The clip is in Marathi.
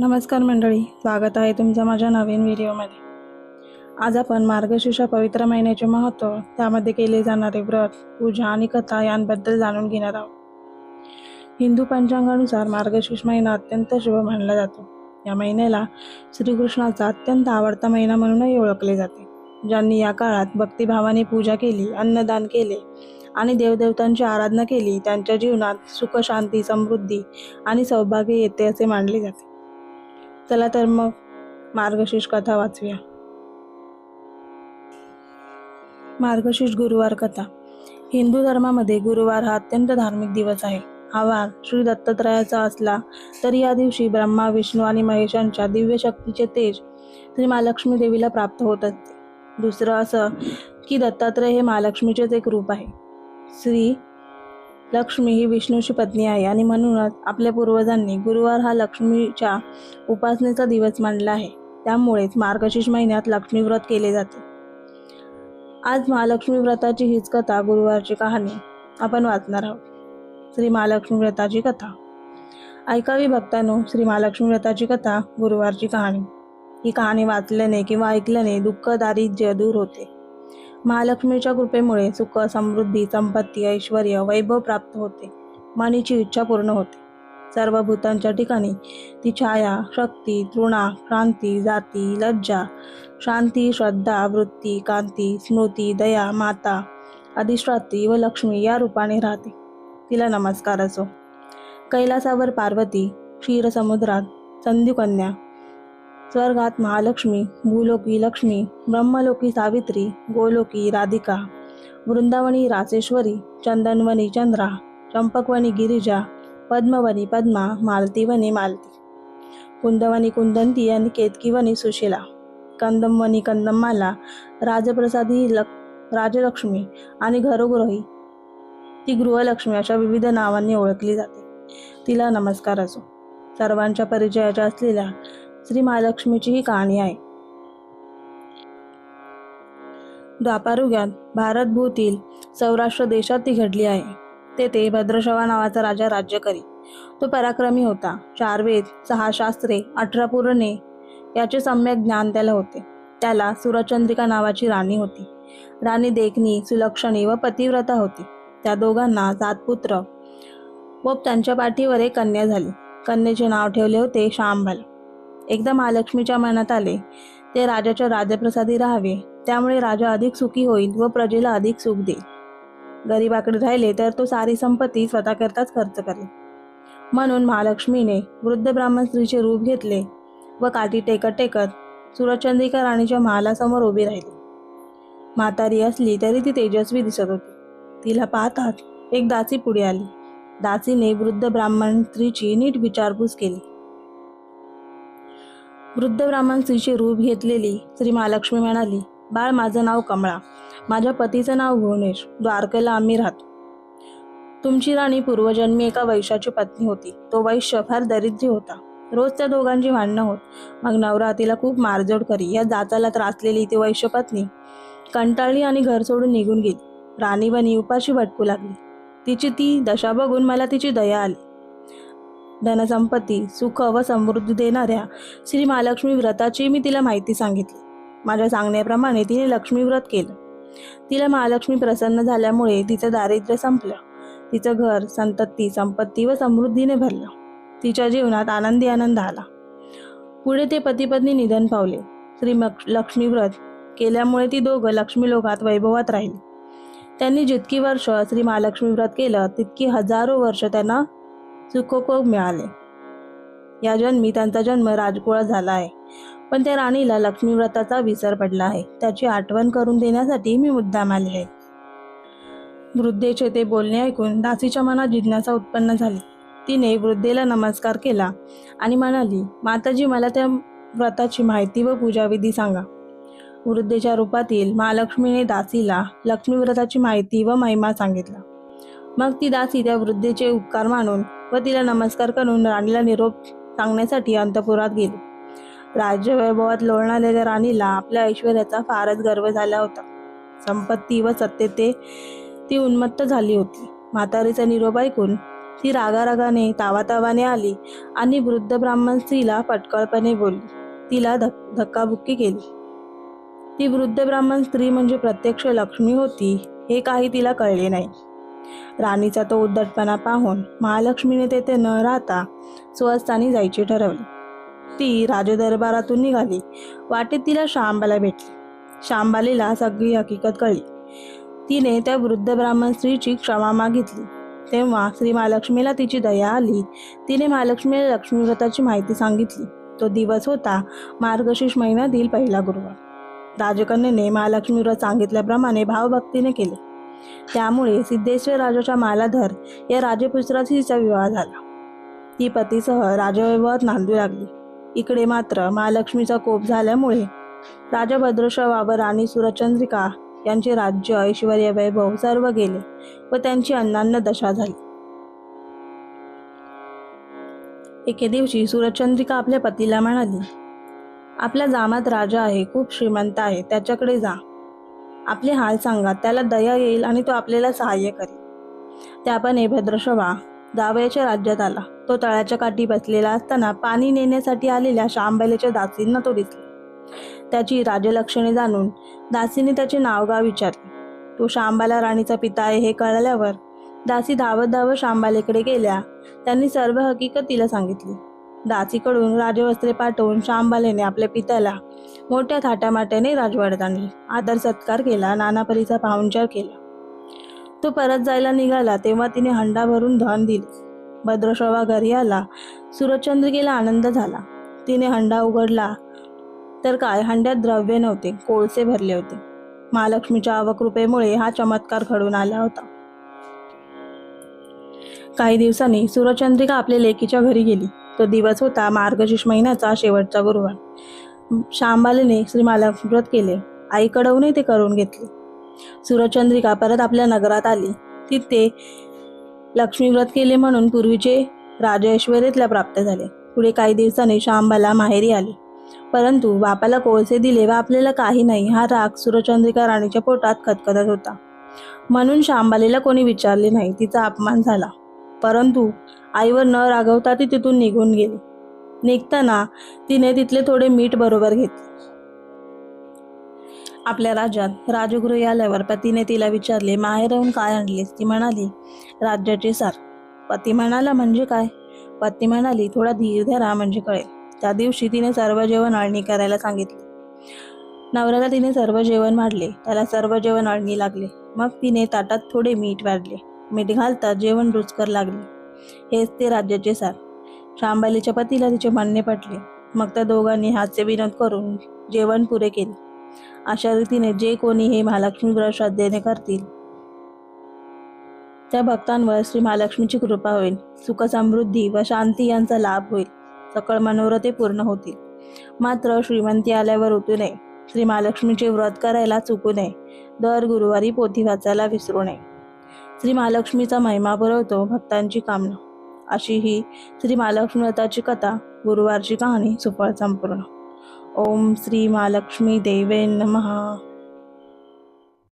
नमस्कार मंडळी स्वागत आहे तुमचं माझ्या नवीन व्हिडिओमध्ये. आज आपण मार्गशीर्ष पवित्र महिन्याचे महत्त्व त्यामध्ये केले जाणारे व्रत पूजा आणि कथा यांबद्दल जाणून घेणार आहोत. हिंदू पंचांगानुसार मार्गशीर्ष महिना अत्यंत शुभ मानला जातो. या महिन्याला श्रीकृष्णाचा अत्यंत आवडता महिना म्हणूनही ओळखले जाते ज्यांनी या काळात भक्तिभावाने पूजा केली अन्नदान केले आणि देवदेवतांची आराधना केली त्यांच्या जीवनात सुख शांती समृद्धी आणि सौभाग्य येते असे मानले जाते. चला तर मग मार्गशीर्ष कथा वाचूया. मार्गशीर्ष गुरुवार कथा. हिंदू धर्मामध्ये गुरुवार हा अत्यंत धार्मिक दिवस आहे. हा वार श्री दत्तात्रयाचा असला तरी या दिवशी ब्रह्मा विष्णू आणि महेशांच्या दिव्य शक्तीचे तेज श्री महालक्ष्मी देवीला प्राप्त होत असते. दुसरं असं की दत्तात्रय हे महालक्ष्मीचेच एक रूप आहे. श्री लक्ष्मी ही विष्णूची पत्नी आहे आणि म्हणूनच आपल्या पूर्वजांनी गुरुवार हा लक्ष्मीच्या उपासनेचा दिवस मानला आहे. त्यामुळेच मार्गशीर्ष महिन्यात लक्ष्मी व्रत केले जाते. आज महालक्ष्मी व्रताची हीच कथा गुरुवारची कहाणी आपण वाचणार आहोत. श्री महालक्ष्मी व्रताची कथा. ऐकावी भक्तांनो श्री महालक्ष्मी व्रताची कथा गुरुवारची कहाणी. ही कहाणी वाचल्याने किंवा ऐकल्याने दुःख दारिद्र्य दूर होते. महालक्ष्मीच्या कृपेमुळे सुख समृद्धी संपत्ती ऐश्वर वैभव प्राप्त होते. मनीची इच्छा पूर्ण होते. सर्व भूतांच्या ठिकाणी ती छाया शक्ती तृणा क्रांती जाती लज्जा शांती श्रद्धा वृत्ती कांती स्मृती दया माता अधिष्ठात्री व लक्ष्मी या रूपाने राहते. तिला नमस्कार असो. कैलासावर पार्वती क्षीरसमुद्रात संधीकन्या स्वर्गात महालक्ष्मी भूलोकी लक्ष्मी ब्रह्मलोकी सावित्री गोलोकी राधिका वृंदावनी रासेश्वरी चंदनवनी चंद्रा चंपकवनी गिरिजा पद्मवनी पद्मा मालतीवनी मालती कुंदवनी कुंदंती आणि केतकीवनी सुशिला कंदमवनी कंदमाला राजप्रसादी लक राजलक्ष्मी आणि घरोघरोही. ती गृहलक्ष्मी अशा विविध नावांनी ओळखली जाते. तिला नमस्कार असो. सर्वांच्या परिचयाच्या असलेल्या श्री महालक्ष्मीची ही कहाणी आहे. द्वापारुग्यात भारतभूतील सौराष्ट्र देशात ती घडली आहे. तेथे भद्रशवा नावाचा राजा राज्य करी. तो पराक्रमी होता. चार वेद सहा शास्त्रे अठरा पूर्णे याचे सम्यक ज्ञान त्याला होते. त्याला सुरचंद्रिका नावाची राणी होती. राणी देखणी सुलक्षणी व पतिव्रता होती. त्या दोघांना जातपुत्र व त्यांच्या पाठीवर एक कन्या झाली. कन्याचे नाव ठेवले होते शांबल एकदा महालक्ष्मीच्या मनात आले ते राजाच्या राजप्रसादी राहावे. त्यामुळे राजा अधिक सुखी होईल व प्रजेला अधिक सुख देईल. गरीबाकडे राहिले तर तो सारी संपत्ती स्वतःकरताच खर्च करेल. म्हणून महालक्ष्मीने वृद्ध ब्राह्मण स्त्रीचे रूप घेतले व काठी टेकत टेकत सुरचंद्रिका राणीच्या महालासमोर उभी राहिली. म्हातारी असली तरी ती तेजस्वी दिसत होती. तिला पाहताच एक दासी पुढे आली. दासीने वृद्ध ब्राह्मण स्त्रीची नीट विचारपूस केली. वृद्ध ब्राह्मण स्त्रीचे रूप घेतलेली श्री महालक्ष्मी म्हणाली बाळ माझं नाव कमळा. माझ्या पतीचं नाव भुवनेश. द्वारकेला आम्ही राहतो. तुमची राणी पूर्वजन्मी एका वैशाची पत्नी होती. तो वैश्य फार दरिद्री होता. रोज त्या दोघांची भांडणं होत. मग नवरा तिला खूप मारजोड करी. या जाचाला त्रासलेली ती वैश्य पत्नी कंटाळली आणि घर सोडून निघून गेली. राणी बनी उपाशी भटकू लागली. तिची ती दशा बघून मला तिची दया आली. धनसंपत्ती सुख व समृद्धी देणाऱ्या श्री महालक्ष्मी व्रताची मी तिला माहिती सांगितली. माझ्या सांगण्याप्रमाणे तिने लक्ष्मी व्रत केलं. तिला महालक्ष्मी प्रसन्न झाल्यामुळे तिचं दारिद्र्य संपलं. तिचं घर संतती संपत्ती व समृद्धीने भरलं. तिच्या जीवनात आनंदी आनंद आला. पुढे ते पतीपत्नी निधन पावले. श्री लक्ष्मी व्रत केल्यामुळे ती दोघं लक्ष्मी लोकात वैभवात राहिली. त्यांनी जितकी वर्ष श्री महालक्ष्मी व्रत केलं तितकी हजारो वर्ष त्यांना सुखोपोग मिळाले. या जन्मी त्यांचा जन्म राजकुळात झाला आहे. पण त्या राणीला लक्ष्मीव्रताचा विसर पडला आहे. त्याची आठवण करून देण्यासाठी मी मुद्दाम आले आहे. वृद्धेचे ते बोलणे ऐकून दासीच्या मनात जिज्ञासा उत्पन्न झाली. तिने वृद्धेला नमस्कार केला आणि म्हणाली माताजी मला त्या व्रताची माहिती व पूजाविधी सांगा. वृद्धेच्या रूपातील महालक्ष्मीने दासीला लक्ष्मीव्रताची माहिती व महिमा सांगितला. मग ती दासी त्या वृद्धेचे उपकार मानून व तिला नमस्कार करून राणीला निरोप सांगण्यासाठी अंतपुरात गेली. राज्यवैभवात लोळणालेल्या राणीला आपल्या ऐश्वर्याचा फारच गर्व झाला होता. संपत्ती व सत्यते ती उन्मत्त झाली होती. म्हातारीचा निरोप ऐकून ती रागारागाने तावातावाने आली आणि वृद्ध ब्राह्मण स्त्रीला पटकळपणे बोलली. तिला धक धक्काबुक्की केली. ती वृद्ध ब्राह्मण स्त्री म्हणजे प्रत्यक्ष लक्ष्मी होती हे काही तिला कळले नाही. राणीचा तो उद्धटपणा पाहून महालक्ष्मीने तेथे न राहता स्वस्थानी जायचे ठरवले. ती राजदरबारातून निघाली. वाटेत तिला शांबाला भेटली. शांबालीला सगळी हकीकत कळली. तिने त्या वृद्ध ब्राह्मण स्त्रीची क्षमा मागितली. तेव्हा श्री महालक्ष्मीला तिची दया आली. तिने महालक्ष्मीला लक्ष्मीव्रताची माहिती सांगितली. तो दिवस होता मार्गशीर्ष महिन्यातील पहिला गुरुवार. राजकन्याने महालक्ष्मी व्रत सांगितल्याप्रमाणे भावभक्तीने केले. त्यामुळे सिद्धेश्वर राजाच्या मालाधर या राजपुत्राशी तिचा विवाह झाला. ती पतीसह राजवैभवात नांदू लागली. इकडे मात्र महालक्ष्मीचा कोप झाल्यामुळे राजा भद्रश्रवा व राणी सुरचंद्रिका यांचे राज्य ऐश्वर्य वैभव सर्व गेले व त्यांची अन्नान्न दशा झाली. एके दिवशी सुरचंद्रिका आपल्या पतीला म्हणाली आपल्या जामात राजा आहे खूप श्रीमंत आहे त्याच्याकडे जा. आपले हाल सांगा त्याला दया येईल आणि तो आपल्याला सहाय्य करेल. त्यापणे एभद्रशवा जावयाच्या राज्यात आला. तो तळ्याच्या काठी बसलेला असताना पाणी नेण्यासाठी आलेल्या शांबलेच्या दासींना तो दिसला. त्याची राजलक्षणे जाणून दासीने त्याचे नावगाव विचारले. तो शांबाला राणीचा पिता आहे हे कळल्यावर दासी धावत धावत शांबालेकडे गेल्या. त्यांनी सर्व हकीकत तिला सांगितली. दासीकडून राजवस्त्रे पाठवून शांबालेने आपल्या पित्याला मोठ्या थाटामाट्याने राजवाड्यात आणले. आदर सत्कार केला नानापरीचा पाहुणचार केला. तो परत जायला निघाला तेव्हा तिने हंडा भरून धन दिले. भद्रशवा घरी आला सुरचंद्रिकेला आनंद झाला. तिने हंडा उघडला तर काय? हंड्यात द्रव्य नव्हते कोळसे भरले होते. महालक्ष्मीच्या अवकृपेमुळे हा चमत्कार घडून आला होता. काही दिवसांनी सूरचंद्रिका आपल्या लेकीच्या घरी गेली. तो दिवस होता मार्गशीर्ष महिन्याचा शेवटचा गुरुवार. शांबालीने श्रीमाला व्रत केले. आईकडूनही ते करून घेतले. सुरचंद्रिका परत आपल्या नगरात आली. तिथे लक्ष्मी व्रत केले म्हणून पूर्वीचे राजऐश्वर्यतला प्राप्त झाले. पुढे काही दिवसांनी शांबाला माहेरी आली. परंतु बापाला कोळसे दिले व आपल्याला काही नाही हा राग सुरचंद्रिका राणीच्या पोटात खतखतत होता. म्हणून शांबालीला कोणी विचारले नाही तिचा अपमान झाला. परंतु आईवर न रागवता ती तिथून निघून गेली. निघताना तिने तिथले थोडे मीठ बरोबर घेतले. आपल्या राज्यात राजगृही आल्यावर पतीने तिला विचारले माहेरहून काय आणलीस? ती म्हणाली राज्याचे सार. पती म्हणाला म्हणजे काय? पत्नी म्हणाली थोडा धीर धरा म्हणजे कळेल. त्या दिवशी तिने सर्व जेवण अळणी करायला सांगितले. नवऱ्याला तिने सर्व जेवण वाढले त्याला सर्व जेवण अळणी लागले. मग तिने ताटात थोडे मीठ वाढले. मीठ घालता जेवण रुचकर लागले. हेच ते राज्याचे सार. रामबालीच्या पतीला तिचे मान्य पटले. मग त्या दोघांनी हास्य विनोद करून जेवण पुरे केले. अशा रीतीने जे कोणी हे महालक्ष्मी व्रत श्रद्धेने करतील त्या भक्तांवर श्री महालक्ष्मीची कृपा होईल. सुख समृद्धी व शांती यांचा लाभ होईल. सकळ मनोरथे पूर्ण होतील. मात्र श्रीमंती आल्यावर उतू नये. श्री महालक्ष्मीचे व्रत करायला चुकू नये. दर गुरुवारी पोथी वाचायला विसरू नये. श्री महालक्ष्मीचा महिमा पुरवतो भक्तांची कामना. अशी ही श्री महालक्ष्मी व्रताची कथा गुरुवारची कहाणी सुफळ संपूर्ण. ओम श्री महालक्ष्मी देवे नमः.